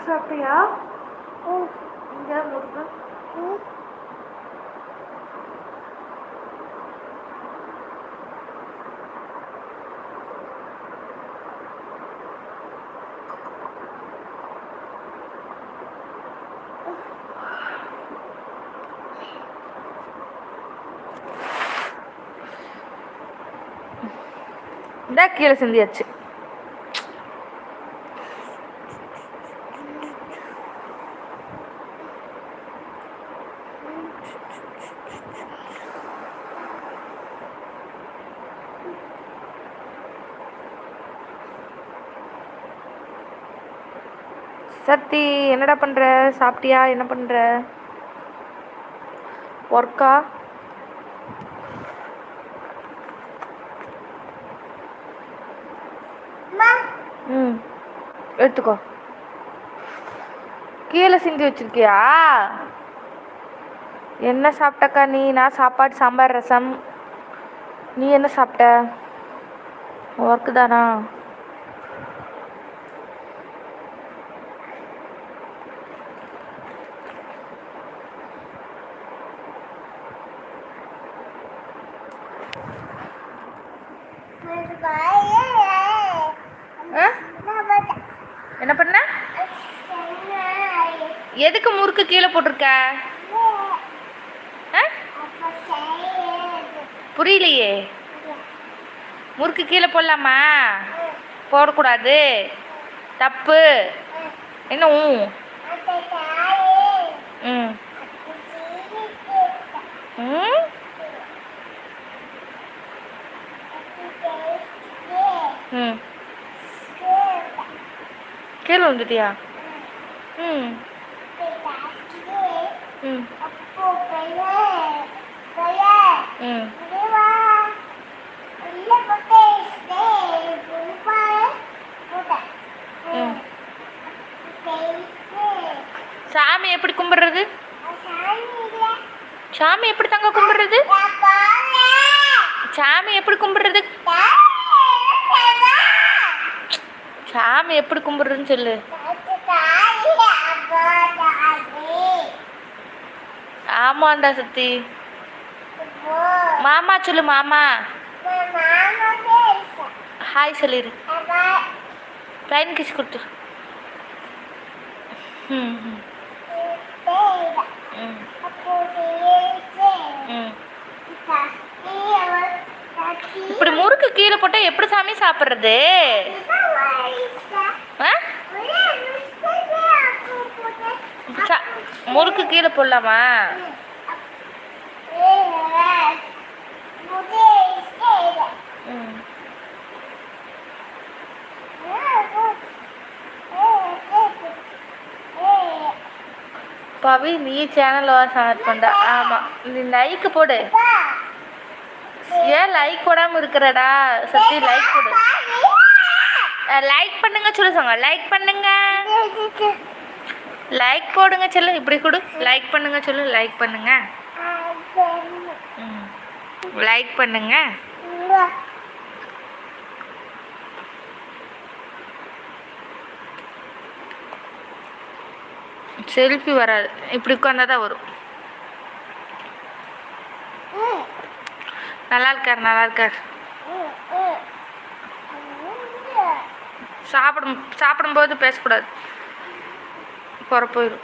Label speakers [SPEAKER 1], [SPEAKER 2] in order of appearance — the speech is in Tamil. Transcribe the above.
[SPEAKER 1] முறுக்கு சாப்பிட்டியா இங்க முறுக்கு இந்த கீழே சிந்தியாச்சு சத்தி என்னடா பண்ற? சாப்பிட்டியா? என்ன பண்ற? ஒர்க்கா ம் எடுத்துக்கோ. கீழே சிந்தி வச்சிருக்கியா? என்ன சாப்பிட்டக்கா நீ? நான் சாப்பாடு சாம்பார் ரசம். நீ என்ன சாப்பிட்ட? ஒர்க்கு தானா? என்ன பண்ண? எதுக்கு முறுக்கு கீழே போட்டிருக்க? ஆ? புரியலையே. முறுக்கு கீழே போடலாமா? போடக்கூடாது. தப்பு. என்ன ஊ? ம். ம். ம் கீழே வந்துட்டியா ம் ம் ம் ம் சாமி எப்படி கும்பிடுறது சாமி எப்படி தங்க கும்பிடுறது சாமி எப்படி கும்பிடுறது சாமி எப்படி கும்பிடுறதுன்னு சொல்லு. ஆமாண்டா சத்தி. மாமா சொல்லு மாமா. ஹாய் சொல்லிடு ப்ளைன் கிஸ் கொடுத்து ம் ம். ம். ம். இப்படி முறுக்கு கீழே போட்டால் எப்படி சாமி சாப்பிட்றது? முறுக்கு கீழே போடலாமா? பவி நீ சேனல் ஸ்டார்ட் பண்ண ஆமாம் நீ லைக் போடு. ஏன் லைக் போடாமல் இருக்கிறடா? சத்தி லைக் போடு. லைக் பண்ணுங்க சொல்லு சொங்க லைக் பண்ணுங்க. லைக் போடுங்க சொல்லு இப்படி கொடு. லைக் பண்ணுங்க சொல்லு லைக் பண்ணுங்க. லைக் பண்ணுங்க. செல்ஃபி வராது. இப்படி உட்காந்தா தான் வரும். நல்லா இருக்கார் நல்லா இருக்கார். சாப்பிடும் சாப்பிடும்போது பேசக்கூடாது. ഉറപ്പ് വരും